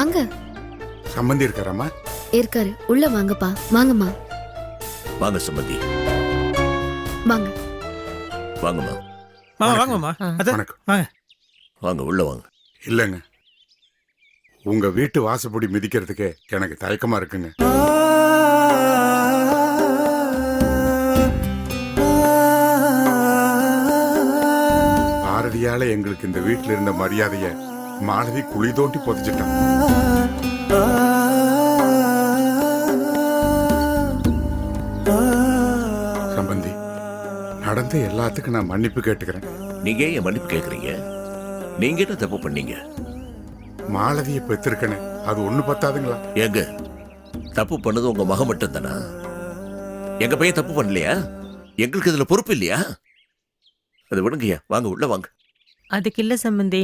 வாங்க. சம்மந்தி இருக்காரம்மா? இருக்காரு. உள்ள வாங்கப்பா. வாங்கம்மா. வாங்க சுமதி வாங்க. வாங்கம்மா. மாமா வாங்க மாமா அத்தை வணக்கம். வாங்க. வாங்க உள்ள வாங்க. இல்லைங்க. உங்க வீட்டு வாசப்படி மிதிக்கிறதுக்கு எனக்கு தயக்கமா இருக்குங்க. பாரதியால எங்களுக்கு இந்த வீட்டுல இருந்த மரியாதைய மாலதி குழி தோண்டி புதைச்சிட்டான் சம்பந்தி நடந்த எல்லாத்துக்கும் நான் மன்னிப்பு கேட்டுக்கிறேன் நீங்க ஏன் மன்னிப்பு கேக்குறீங்க நீங்க என்ன தப்பு பண்ணீங்க மாலதியை பெற்றிருக்கனே அது ஒண்ணு பத்தாதுங்களா ஏங்க தப்பு பண்ணது உங்க மகன் மட்டும் தானா எங்க பையன் தப்பு பண்ணலையா எங்களுக்கு இதுல பொறுப்பு இல்லையா அது விடுங்கய்யா வாங்க உள்ள வாங்க அதுக்கு இல்ல சம்பந்தி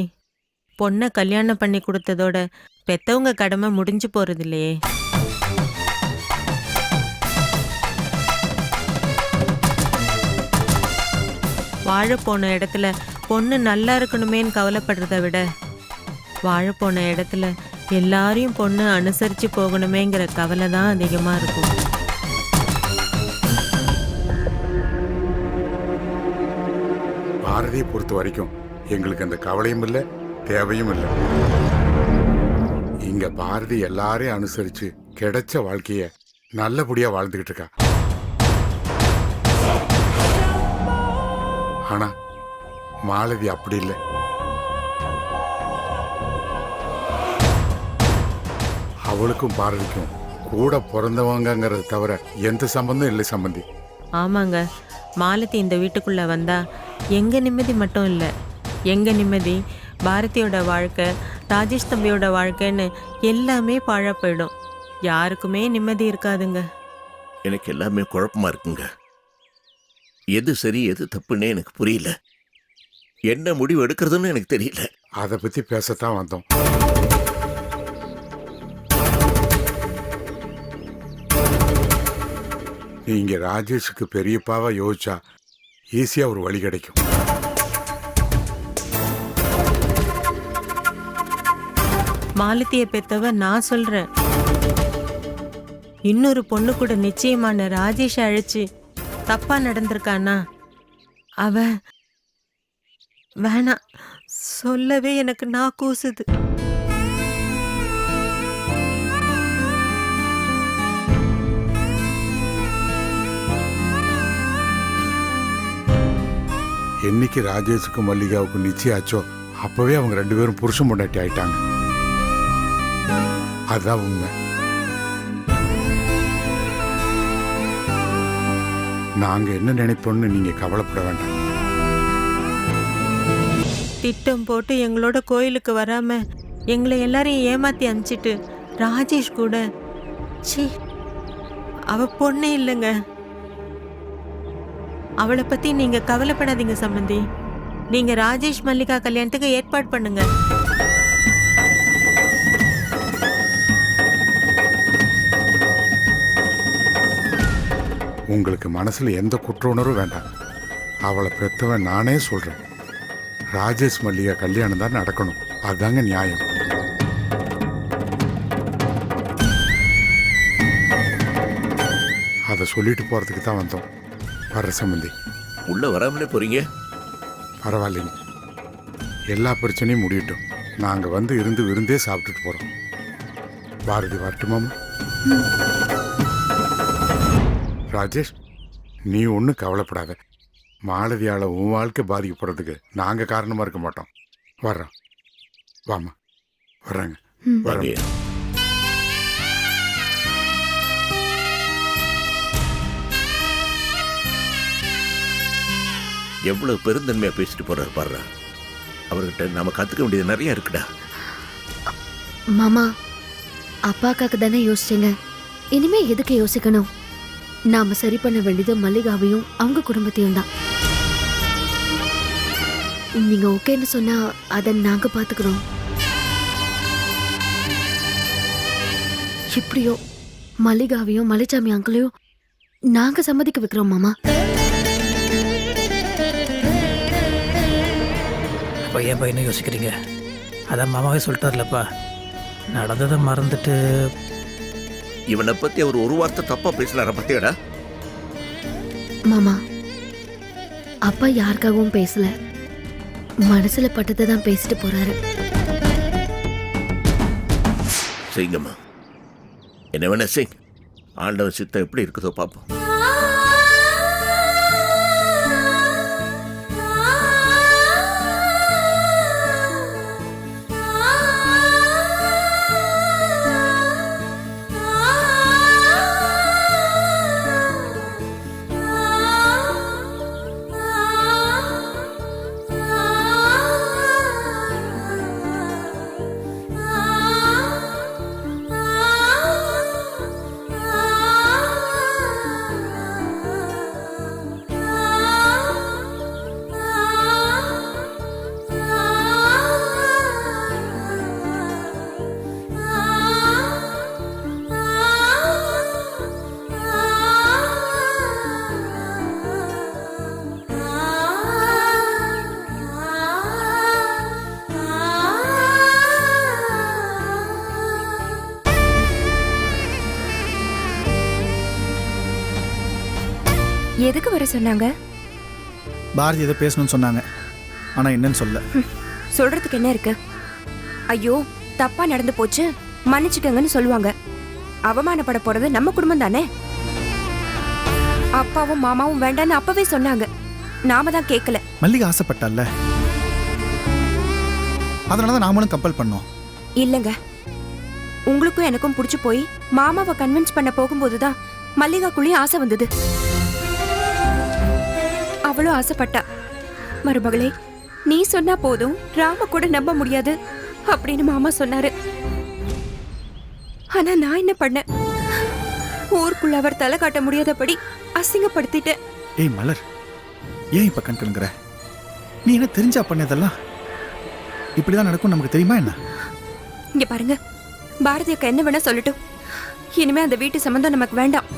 பொண்ணை கல்யாணம் பண்ணி கொடுத்ததோட பெத்தவங்க கடமை முடிஞ்சு போறது இல்லையே வாழ போன இடத்துல பொண்ணு நல்லா இருக்கணுமேன்னு கவலைப்படுறத விட வாழ போன இடத்துல எல்லாரையும் பொண்ணு அனுசரிச்சு போகணுமேங்கிற கவலை தான் அதிகமா இருக்கும். பாரதியை பொறுத்த வரைக்கும் எங்களுக்கு அந்த கவலையும் இல்லை. தேவையும் இல்லை இங்க பாரதி எல்லாரையும் அனுசரிச்சு கிடைச்ச வாழ்க்கைய நல்லபடியா வாழ்ந்துகிட்டு இருக்கா. ஆனா மாலதி அப்படி இல்லை. அவளுக்கும் பாரதிக்கும் கூட பிறந்தவங்கிறது தவிர எந்த சம்பந்தம் இல்லை சம்பந்தி. ஆமாங்க. மாலதி இந்த வீட்டுக்குள்ள வந்தா எங்க நிம்மதி மட்டும் இல்லை. எங்க நிம்மதி? பாரதியோட வாழ்க்கை ராஜேஷ் தம்பியோட வாழ்க்கைன்னு எல்லாமே பாழா போயிடும். யாருக்குமே நிம்மதி இருக்காதுங்க. எனக்கு எல்லாமே குழப்பமா இருக்குங்க. எது சரி எது தப்புன்னே எனக்கு புரியல. என்ன முடிவு எடுக்கிறதுன்னு எனக்கு தெரியல. அதை பத்தி பேசத்தான் வந்தோம். நீங்க ராஜேஷுக்கு பெரியப்பாவா யோசிச்சா ஈஸியா ஒரு வழி கிடைக்கும். மாலத்தியை பெத்தவ நான் சொல்றேன். இன்னொரு பொண்ணு கூட நிச்சயமான ராஜேஷ் அழைச்சு தப்பா நடந்திருக்கானா? அவ வேணாம் சொல்லவே எனக்கு நான் கூசுது என்னைக்கு ராஜேஷுக்கும் மல்லிகாவுக்கும் நிச்சயம் ஆச்சோ? அப்பவே அவங்க ரெண்டு பேரும் புருஷன் பொண்டாட்டி ஆயிட்டாங்க. அதுதான் உண்மை. நாங்க என்ன நினைப்போம்னு நீங்க கவலைப்பட வேண்டாம். திட்டம் போட்டு எங்களோட கோயிலுக்கு வராம எங்களை எல்லாரையும் ஏமாத்தி அனுப்பிச்சிட்டு ராஜேஷ் கூட. ச்சீ அவ பொண்ணே இல்லைங்க. அவளை பத்தி நீங்க கவலைப்படாதீங்க சம்பந்தி. நீங்க ராஜேஷ் மல்லிகா கல்யாணத்துக்கு ஏற்பாடு பண்ணுங்க. உங்களுக்கு மனசுல எந்த குற்ற உணர்வும் வேண்டாம். அவளை பெத்தவன் நானே சொல்றேன். ராஜேஷ் மல்லிகா கல்யாணம் தான் நடக்கணும். அதுதாங்க நியாயம். அதை சொல்லிட்டு போறதுக்கு தான் வந்தோம். வர்ற சம்பந்தி. உள்ள வராமலே போறீங்க? பரவாயில்லைங்க. எல்லா பிரச்சனையும் முடியட்டும். நாங்க வந்து இருந்து விருந்தே சாப்பிட்டுட்டு போறோம். பாரதி வரட்டுமாமா ராஜேஷ் நீ ஒன்றும் கவலைப்படாத. மாலதியால உன் வாழ்க்கை பாதிக்கப்படுறதுக்கு நாங்க காரணமா இருக்க மாட்டோம். வர்றோம். வாமா வர்றாங்க. வர்றோம் எவ்வளவு பெருந்தன்மையா பேசிட்டு போறாரு பாருடா. அவர்கிட்ட நாம கத்துக்க வேண்டியது நிறைய இருக்குடா. மாமா அப்பாக்காக்கு தானே யோசிச்சீங்க. இனிமே எதுக்கு யோசிக்கணும்? நாம சரி பண்ண வேண்டியது மல்லிகாவையும் அவங்க குடும்பத்தையும் தான். நீங்க ஓகேன்னு சொன்னா அதை நாங்க பாத்துக்கிறோம். இப்படியோ மல்லிகாவையும் மலைச்சாமி அங்கிளையும் நாங்க சம்மதிக்க வைக்கிறோம் மாமா. பையன் பையனும் பையனை யோசிக்கிறீங்க? அதான் மாமாவே சொல்லிட்டார்லப்பா. நடந்ததை மறந்துட்டு இவனை பத்தி அவர் ஒரு வார்த்தை தப்பா பேசலார பத்தியாடா? மாமா அப்பா யாருக்காகவும் பேசல. மனசுல பட்டதை தான் பேசிட்டு போறாரு. செய்யுங்கம்மா என்ன வேணா செய் ஆண்டவன் சித்தம் எப்படி இருக்குதோ பார்ப்போம். எதுக்கு வர சொன்னாங்க? பாரதி ஏதோ பேசணும்னு சொன்னாங்க. ஆனால் என்னன்னு சொல்ல. சொல்றதுக்கு என்ன இருக்கு? ஐயோ தப்பா நடந்து போச்சு. மன்னிச்சுக்கங்கன்னு சொல்லுவாங்க. அவமானப்பட போறது நம்ம குடும்பம் தானே? அப்பாவும் மாமாவும் வேண்டான்னு அப்பவே சொன்னாங்க. நாம தான் கேட்கல மல்லிகை ஆசைப்பட்டால அதனால தான் நாமளும் கம்பல் பண்ணோம். இல்லங்க. உங்களுக்கும் எனக்கும் புடிச்சு போய் மாமாவை கன்வின்ஸ் பண்ண போகும்போது தான் மல்லிகாக்குள்ளேயும் ஆசை வந்தது. அவளும் ஆசைப்பட்டா. மருமகளே நீ சொன்னா போதும் ராம கூட நம்ப முடியாது அப்படின்னு மாமா சொன்னாரு. ஆனா நான் என்ன பண்ணேன் ஊருக்குள்ள அவர் தலை காட்ட முடியாதபடி அசிங்கப்படுத்திட்டேன். ஏய் மலர் ஏன் இப்போ கண் கலங்குற? நீ என்ன தெரிஞ்சா பண்ணதெல்லாம்? இப்படிதான் நடக்கும் நமக்கு தெரியுமா என்ன? இங்க பாருங்க பாரதி அக்கா என்ன வேணா சொல்லட்டும். இனிமே அந்த வீட்டு சம்பந்தம் நமக்கு வேண்டாம்.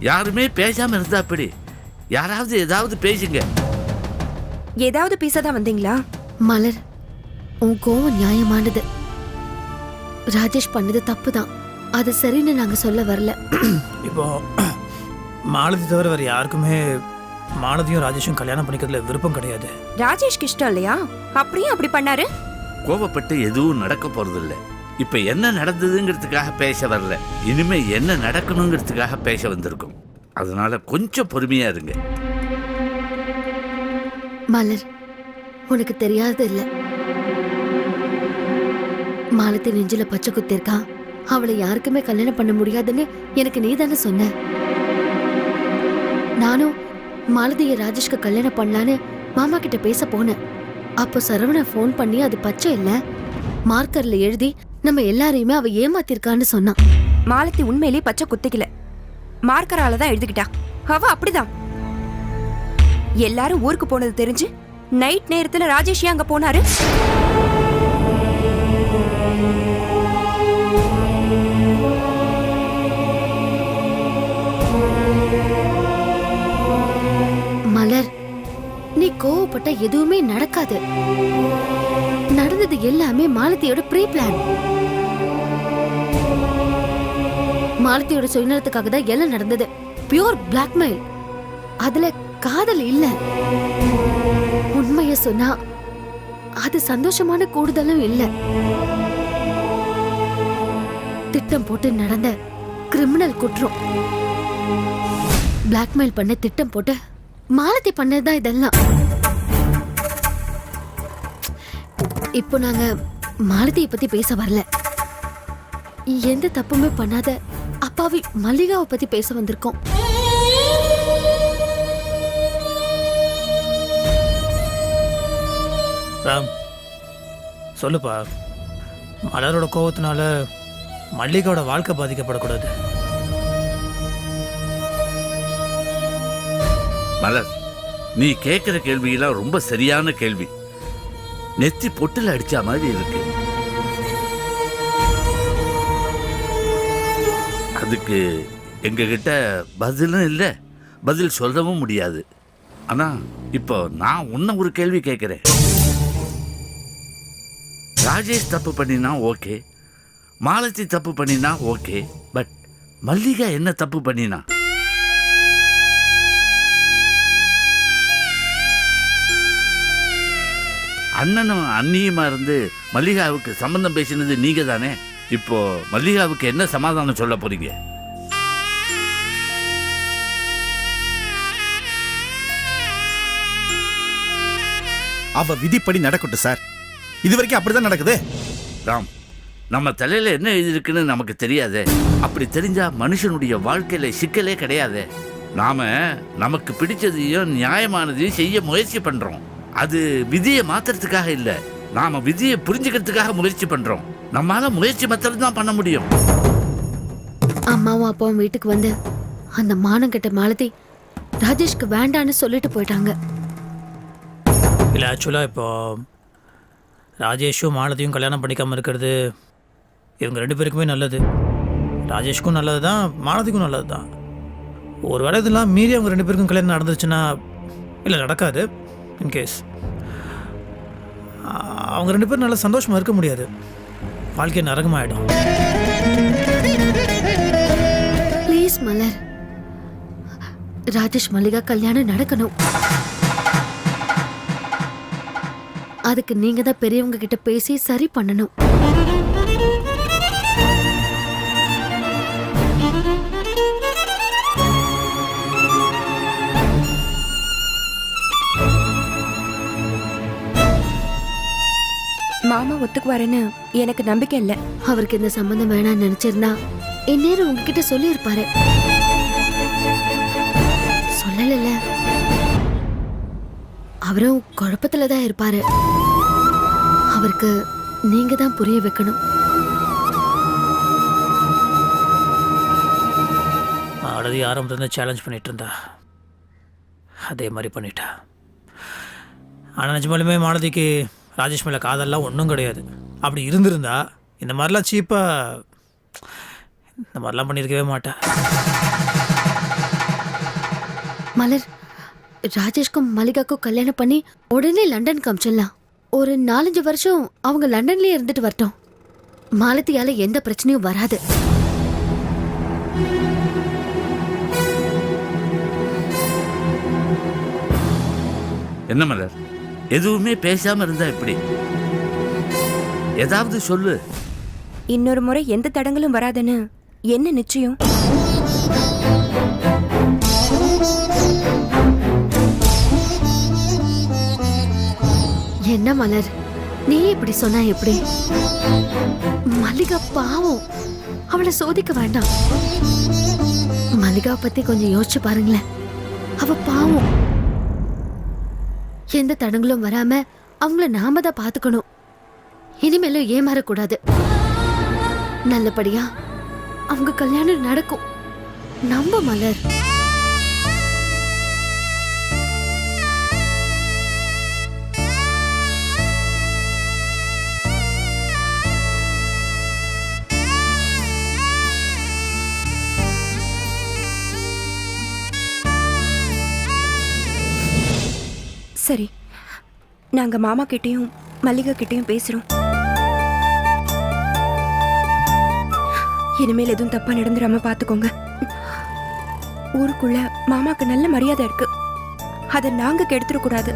யாருமே பேசாம இருந்தா அப்படி. யாராவது ஏதாவது பேசுங்க. ஏதாவது பேசதான் வந்தீங்களா? மலர் உன் கோவம் நியாயமானது. ராஜேஷ் பண்ணது தப்பு தான் அது சரின்னு நாங்க சொல்ல வரல. இப்போ மாலதி தவிர வேறு யாருக்குமே மாலதியும் ராஜேஷும் கல்யாணம் பண்ணிக்கிறதுல விருப்பம் கிடையாது. ராஜேஷ்க்கு இஷ்டம் இல்லையா? அப்படியும் அப்படி பண்ணாரு? கோவப்பட்டு எதுவும் நடக்க போறதில்ல. இப்ப என்ன நடந்ததுங்கிறதுக்காக பேச வரல. இனிமே என்ன நடக்கணுங்கிறதுக்காக பேச வந்திருக்கோம். அதனால கொஞ்சம் பொறுமையா இருங்க. மலர் உனக்கு தெரியாதது இல்ல. மாலத்தை நெஞ்சில பச்சை குத்திருக்கா அவளை யாருக்குமே கல்யாணம் பண்ண முடியாதுன்னு எனக்கு நீ தானே சொன்ன. நானும் மாலதியை ராஜேஷ்க்கு கல்யாணம் பண்ணலான்னு மாமா கிட்ட பேச போனேன். அப்போ சரவணன் ஃபோன் பண்ணி அது பச்சை இல்ல. மார்க்கர்ல எழுதி நம்ம எல்லாரையுமே அவ ஏமாத்திருக்கான்னு சொன்னான். மாலத்தி உண்மையிலேயே பச்சை குத்திக்கல. மார்க்கரால தான் எழுதிக்கிட்டா. அவ அப்படிதான். எல்லாரும் ஊருக்கு போனது தெரிஞ்சு நைட் நேரத்துல ராஜேஷ் அங்க போனாரு? மலர் நீ கோவப்பட்ட எதுவுமே நடக்காது. நடந்தது எல்லாமே மாலத்தியோட ப்ரீ பிளான் மாலத்தியோட சுயநலத்துக்காக தான் எல்லாம் நடந்தது. பியூர் பிளாக்மெயில் அதுல காதல் இல்ல. உண்மைய சொன்னா அது சந்தோஷமான கூடுதலும் இல்ல. திட்டம் போட்டு நடந்த கிரிமினல் குற்றம். பிளாக்மெயில் பண்ண திட்டம் போட்டு மாலத்தி பண்ணதுதான் இதெல்லாம். இப்போ நாங்க மாலதியை பத்தி பேச வரல. எந்த தப்புமே பண்ணாத அப்பாவி மல்லிகாவை பத்தி பேச வந்திருக்கோம். ராம் சொல்லுப்பா. மலரோட கோவத்தினால மல்லிகாவோட வாழ்க்கை பாதிக்கப்படக்கூடாது. மலர் நீ கேட்குற கேள்வியெல்லாம் ரொம்ப சரியான கேள்வி. நெத்தி பொட்டில் அடிச்ச மாதிரி இருக்கு. அதுக்கு எங்ககிட்ட பதிலும் இல்லை. பதில் சொல்லவும் முடியாது. ஆனால் இப்போ நான் உன்ன ஒரு கேள்வி கேட்குறேன். ராஜேஷ் தப்பு பண்ணினா ஓகே. மாலதி தப்பு பண்ணினா ஓகே. பட் மல்லிகா என்ன தப்பு பண்ணினா? அண்ணனும் அண்ணியுமா இருந்து மல்லிகாவுக்கு சம்பந்தம் பேசினது நீங்க தானே இப்போ மல்லிகாவுக்கு என்ன சமாதானம் சொல்ல போறீங்க? அவ விதிப்படி நடக்கட்டும் சார். இது வரைக்கும் அப்படிதான் நடக்குது. ராம் நம்ம தலையில என்ன எழுதிருக்குன்னு நமக்கு தெரியாதே. அப்படி தெரிஞ்சா மனுஷனுடைய வாழ்க்கையில சிக்கலே கிடையாதே. நாம நமக்கு பிடிச்சதையும் நியாயமானதையும் செய்ய முயற்சி பண்றோம். அது விதியை மாத்துறதுக்காக இல்ல. நாம விதியை புரிஞ்சுக்கிறதுக்காக முயற்சி பண்றோம். நம்மால முயற்சி மாத்திரம் தான் பண்ண முடியும். அம்மாவும் அப்பாவும் வீட்டுக்கு வந்து அந்த மானம் கெட்ட மாலதி ராஜேஷ்க்கு வேண்டான்னு சொல்லிட்டு போயிட்டாங்க. இல்லை ஆக்சுவலாக இப்போ ராஜேஷும் மாலதியும் கல்யாணம் பண்ணிக்காமல் இருக்கிறது இவங்க ரெண்டு பேருக்குமே நல்லது. ராஜேஷ்க்கும் நல்லது தான் மாலதிக்கும் நல்லது தான். ஒரு வேளை இதெல்லாம் மீறி அவங்க ரெண்டு பேருக்கும் கல்யாணம் நடந்துச்சுன்னா இல்லை நடக்காது. இன்கேஸ் அவங்க ரெண்டு பேரும் நல்லா சந்தோஷமாக இருக்க முடியாது. வாழ்க்கை நரகமாயிடும். ப்ளீஸ் மலர். ராஜேஷ் மல்லிகா கல்யாணம் நடக்கணும். அதுக்கு நீங்க தான் பெரியவங்க கிட்ட பேசி சரி பண்ணணும். ஒத்துக்குவாருன்னு எனக்கு நம்பிக்கை இல்லை. அவருக்கு இந்த சம்பந்தம் வேணாம்னு நினைச்சிருந்தா இந்நேரம் உங்ககிட்ட சொல்லியிருப்பாரு. சொல்லல அவரும் குழப்பத்துல தான் இருப்பாரு. அவருக்கு நீங்க தான் புரிய வைக்கணும். மாலதி ஆரம்பத்துலேருந்து சேலஞ்ச் பண்ணிட்டு இருந்தா. அதே மாதிரி பண்ணிட்டா. ஆனால் நிஜமாலுமே மாலதிக்கு ராஜேஷ் மேலே காதல்லாம் ஒன்றும் கிடையாது. அப்படி இருந்திருந்தா இந்த மாதிரிலாம் சீப்பாக இந்த மாதிரிலாம் பண்ணியிருக்கவே மாட்டா மலர் ராஜேஷ்க்கும் மல்லிகாக்கும் கல்யாணம் பண்ணி உடனே லண்டனுக்கு அமிச்சிடலாம் ஒரு நாலஞ்சு வருஷம் அவங்க லண்டன்லயே இருந்துட்டு வரட்டும். மாலத்தியால எந்த பிரச்சனையும் வராது. என்ன மலர்? எதுவுமே பேசாம இருந்தா எப்படி? ஏதாவது சொல்லு. இன்னொரு முறை எந்த தடங்களும் வராதுன்னு என்ன நிச்சயம்? என்ன மலர்? நீ இப்படி சொன்னா எப்படி? மல்லிகா பாவம். அவளை சோதிக்க வேண்டாம். மல்லிகாவை பத்தி கொஞ்சம் யோசிச்சு பாருங்களேன். அவ பாவம். எந்த தடங்களும் வராம அவங்கள நாம தான் பாத்துக்கணும். இனிமேலும் ஏமாறக்கூடாது. நல்லபடியா அவங்க கல்யாணம் நடக்கும். நம்ப மலர். சரி. நாங்க மாமா கிட்டயும் மல்லிகா கிட்டயும் பேசுறோம். இனிமேல் எதுவும் தப்பா நடந்துடாம பாத்துக்கோங்க. ஊருக்குள்ள மாமாக்கு நல்ல மரியாதை இருக்கு. அதை நாங்க கெடுத்துடக்கூடாது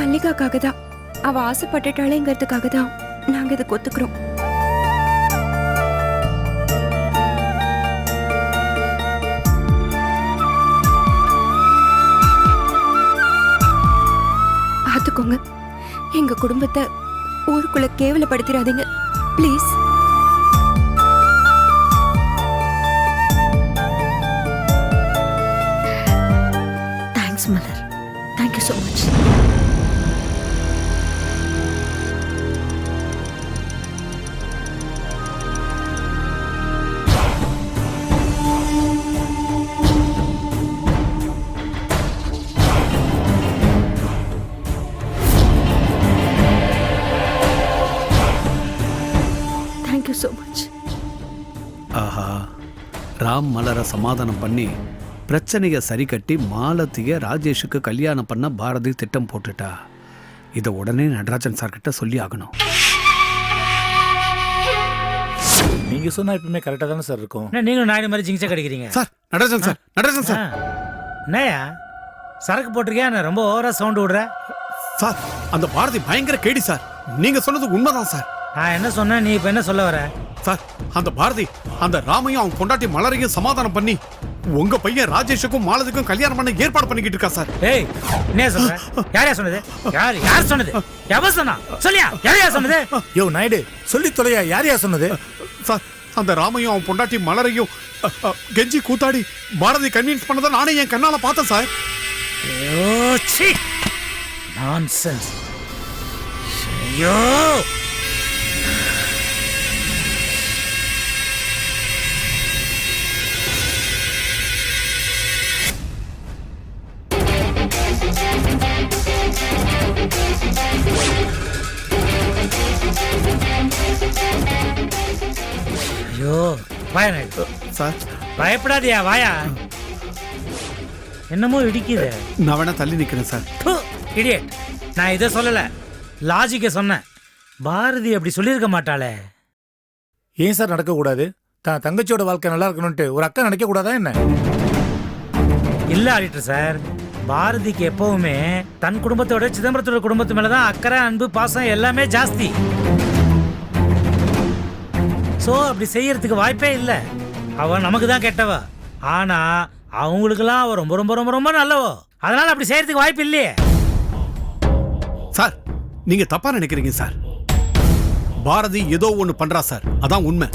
மல்லிகாக்காக தான் அவ ஆசைப்பட்டுட்டாளேங்கிறதுக்காக தான் நாங்க இதை கொத்துக்கிறோம். எங்க குடும்பத்தை ஊருக்குள்ள கேவலப்படுத்திடாதீங்க. Please thanks Malar. So much ஆஹா ராம் மலரை சமாதானம் பண்ணி பிரச்சனையை சரி கட்டி மாலத்திய ராஜேஷுக்கு கல்யாணம் பண்ண பாரதி திட்டம் போட்டுட்டா. இதை உடனே நடராஜன் சார் கிட்ட சொல்லி ஆகணும். நீங்க சொன்னா எப்பவுமே கரெக்டா தானே சார் இருக்கும். என்ன நீங்களும் நாயுடு மாதிரி ஜிங்ஸா கிடைக்கிறீங்க. Sir Natarajan sir Natarajan sir என்னையா சரக்கு போட்டிருக்கியா? நான் ரொம்ப ஓவரா சவுண்ட் விடுற சார் அந்த பாரதி பயங்கர கேடி சார் நீங்க சொன்னது உண்மைதான் சார் நான் என்ன சொன்னேன்? நீ இப்ப என்ன சொல்ல வர? சார் அந்த பாரதி அந்த ராமையும் அவன் பொண்டாட்டி மலரையும் சமாதானம் பண்ணி உங்க பையன் ராஜேஷுக்கும் மாலதிக்கும் கல்யாணம் பண்ண ஏற்பாடு பண்ணிக்கிட்டு இருக்கா சார்? ஏய் என்ன சொல்ற? யாரையா சொன்னது? யார் யார் சொன்னது? எவன் சொன்னா? சொல்லியா? யாரையா சொன்னது? யோ நாயுடு சொல்லி தொலையா யார் யார் சொன்னது? சார் அந்த ராமையும் அவன் பொண்டாட்டி மலரையும் கெஞ்சி கூத்தாடி பாரதி கன்வின்ஸ் பண்ணதை நானே என் கண்ணால பார்த்தேன் சார். நான்சென்ஸ் ஐயோ! ஐயோ வாயா நாயுடு. சார். பயப்படாதயா வாயா. என்னமோ இடிக்குது. நான் வேணா தள்ளி நிக்கிறேன் சார். இடியட் நான் இதை சொல்லல. லாஜிக்க சொன்னேன். பாரதி அப்படி சொல்லியிருக்க மாட்டாளே. ஏன் சார் நடக்க கூடாது தான் தங்கச்சியோட வாழ்க்கை நல்லா இருக்கணும்ட்டு ஒரு அக்கா நினைக்க கூடாதா என்ன? இல்ல ஆடிட்டர் சார். பாரதிக்கு எப்பவுமே தன் குடும்பத்தோட சிதம்பரத்தோட குடும்பத்து மேலதான் அக்கறை அன்பு பாசம் எல்லாமே ஜாஸ்தி. ஸோ அப்படி செய்யறதுக்கு வாய்ப்பே இல்லை. அவன் நமக்கு தான் கெட்டவ. ஆனா அவங்களுக்கெல்லாம் அவ ரொம்ப ரொம்ப ரொம்ப ரொம்ப நல்லவோ. அதனால அப்படி செய்யறதுக்கு வாய்ப்பு இல்லையே. சார் நீங்க தப்பா நினைக்கிறீங்க சார். பாரதி ஏதோ ஒன்று பண்றா சார். அதான் உண்மை.